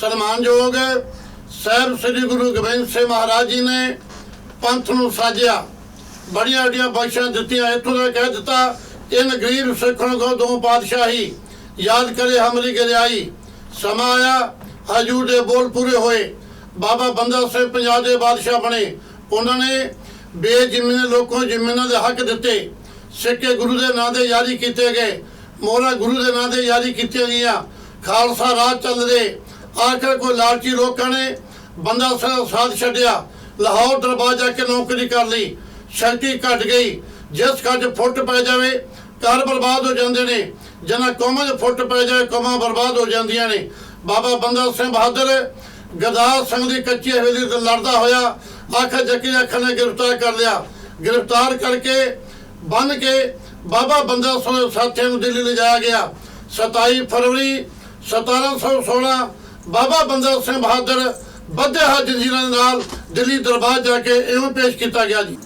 ਸਨਮਾਨਯੋਗ ਸਾਹਿਬ ਸ੍ਰੀ ਗੁਰੂ ਗੋਬਿੰਦ ਸਿੰਘ ਮਹਾਰਾਜ ਜੀ ਨੇ ਪੰਥ ਨੂੰ ਸਾਜਿਆ। ਬੜੀਆਂ ਬੜੀਆਂ ਬਖਸ਼ਾਂ ਦਿੱਤੀਆਂ, ਇੱਥੋਂ ਦਾ ਕਹਿ ਦਿੱਤਾ, ਇਨ ਗਰੀਬ ਸਿੱਖਣ ਕੋ ਦੋ ਪਾਤਸ਼ਾਹੀ, ਯਾਦ ਕਰੇ ਹਮਰੀ ਗਰਿਆਈ। ਸਮਾਂ ਆਇਆ, ਹਜੂਰ ਦੇ ਬੋਲ ਪੂਰੇ ਹੋਏ। ਬਾਬਾ ਬੰਦਾ ਸਿੰਘ ਪੰਜਾਬ ਦੇ ਬਾਦਸ਼ਾਹ ਬਣੇ। ਉਹਨਾਂ ਨੇ ਬੇਜ਼ਮੀਨ ਲੋਕਾਂ ਨੂੰ ਜ਼ਮੀਨਾਂ ਦੇ ਹੱਕ ਦਿੱਤੇ। ਸਿੱਕੇ ਗੁਰੂ ਦੇ ਨਾਂ ਦੇ ਯਾਰੀ ਕੀਤੇ ਗਏ। ਮੋਹਰਾਂ ਗੁਰੂ ਦੇ ਨਾਂ ਤੇ ਯਾਰੀ ਕੀਤੀਆਂ ਗਈਆਂ। ਖਾਲਸਾ ਰਾਜ ਚੱਲ ਰਹੇ। ਆਖਰ ਕੋਈ ਲਾਲਚੀ ਲੋਕਾਂ ਨੇ ਬੰਦਾ ਸਿੰਘ ਦਾ ਸਾਥ ਛੱਡਿਆ। ਲਾਹੌਰ ਦਰਬਾਰ ਜਾ ਕੇ ਨੌਕਰੀ ਕਰ ਲਈ। ਸ਼ਕਤੀ ਘਟ ਗਈ। ਜਿਸ ਕੱਜ ਫੁੱਟ ਪੈ ਜਾਵੇ, ਘਰ ਬਰਬਾਦ ਹੋ ਜਾਂਦੇ ਨੇ। ਜਿਹਨਾਂ ਕੌਮਾਂ ਦੇ ਫੁੱਟ ਪੈ ਜਾਵੇ, ਕੌਮਾਂ ਬਰਬਾਦ ਹੋ ਜਾਂਦੀਆਂ ਨੇ। ਬਾਬਾ ਬੰਦਾ ਸਿੰਘ ਬਹਾਦਰ ਗਰਦਾਰ ਸਿੰਘ ਦੀ ਕੱਚੀ ਹਵੇਲੀ ਤੋਂ ਲੜਦਾ ਹੋਇਆ, ਆਖਰ ਜੱਕੀ ਅੱਖਾਂ ਨੇ ਗ੍ਰਿਫਤਾਰ ਕਰ ਲਿਆ। ਗ੍ਰਿਫਤਾਰ ਕਰਕੇ ਬੰਨ ਕੇ ਬਾਬਾ ਬੰਦਾ ਸਿੰਘ ਸਾਥੀਆਂ ਨੂੰ ਦਿੱਲੀ ਲਿਜਾਇਆ ਗਿਆ। 27 ਫਰਵਰੀ 1716 ਬਾਬਾ ਬੰਦਾ ਸਿੰਘ ਬਹਾਦਰ, ਬੱਧੇ ਹੱਥ ਜੰਜੀਰਾਂ ਨਾਲ ਦਿੱਲੀ ਦਰਬਾਰ ਜਾ ਕੇ ਇਉਂ ਪੇਸ਼ ਕੀਤਾ ਗਿਆ ਜੀ।